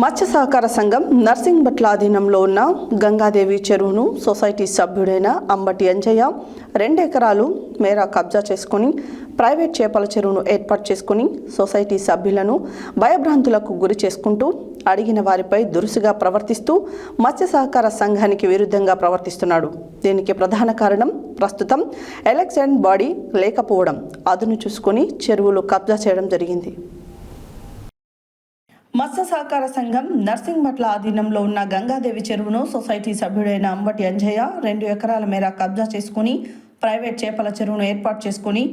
మత్స్య సహకార సంఘం నర్సింగ్ భట్ల ఆధీనంలో ఉన్న గంగాదేవి చెరువును సొసైటీ సభ్యుడైన అంబటి అంజయ్య రెండు ఎకరాలు మేర కబ్జా చేసుకుని ప్రైవేట్ చేపల చెరువును ఏర్పాటు చేసుకుని సొసైటీ సభ్యులను భయభ్రాంతులకు గురి చేసుకుంటూ అడిగిన వారిపై దురుసుగా ప్రవర్తిస్తూ మత్స్య సహకార సంఘానికి విరుద్ధంగా ప్రవర్తిస్తున్నాడు. దీనికి ప్రధాన కారణం ప్రస్తుతం ఎలక్షన్ బాడీ లేకపోవడం. అదును చూసుకొని చెరువులు కబ్జా చేయడం జరిగింది. మత్స్య సహకార సంఘం నర్సింగ్ భట్ల ఆధీనంలో ఉన్న గంగాదేవి చెరువును సొసైటీ సభ్యుడైన అంబటి అంజయ్య రెండు ఎకరాల మేర కబ్జా చేసుకుని ప్రైవేట్ చేపల చెరువును ఏర్పాటు చేసుకుని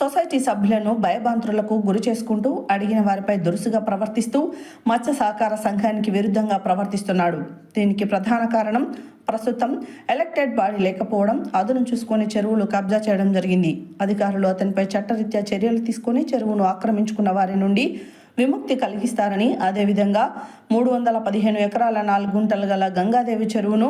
సొసైటీ సభ్యులను భయభాంతులకు గురి చేసుకుంటూ అడిగిన వారిపై దురుసుగా ప్రవర్తిస్తూ మత్స్య సహకార సంఘానికి విరుద్ధంగా ప్రవర్తిస్తున్నాడు. దీనికి ప్రధాన కారణం ప్రస్తుతం ఎలక్టెడ్ బాడీ లేకపోవడం అదును చూసుకొని చెరువులు కబ్జా చేయడం జరిగింది. అధికారులు అతనిపై చట్టరీత్యా చర్యలు తీసుకుని చెరువును ఆక్రమించుకున్న వారి నుండి విముక్తి కలిగిస్తారని అదేవిధంగా మూడు వందల పదిహేను ఎకరాల నాలుగు గుంటలు గల గంగాదేవి చెరువును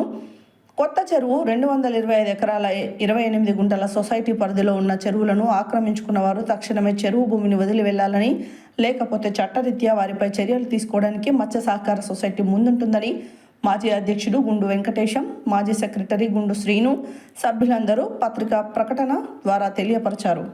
కొత్త చెరువు రెండు వందల ఇరవై ఐదు ఎకరాల ఇరవై ఎనిమిది గుంటల సొసైటీ పరిధిలో ఉన్న చెరువులను ఆక్రమించుకున్న వారు తక్షణమే చెరువు భూమిని వదిలి వెళ్ళాలని లేకపోతే చట్టరీత్యా వారిపై చర్యలు తీసుకోవడానికి మత్స్య సహకార సొసైటీ ముందుంటుందని మాజీ అధ్యక్షుడు గుండు వెంకటేశం మాజీ సెక్రటరీ గుండు శ్రీను సభ్యులందరూ పత్రికా ప్రకటన ద్వారా తెలియపరిచారు.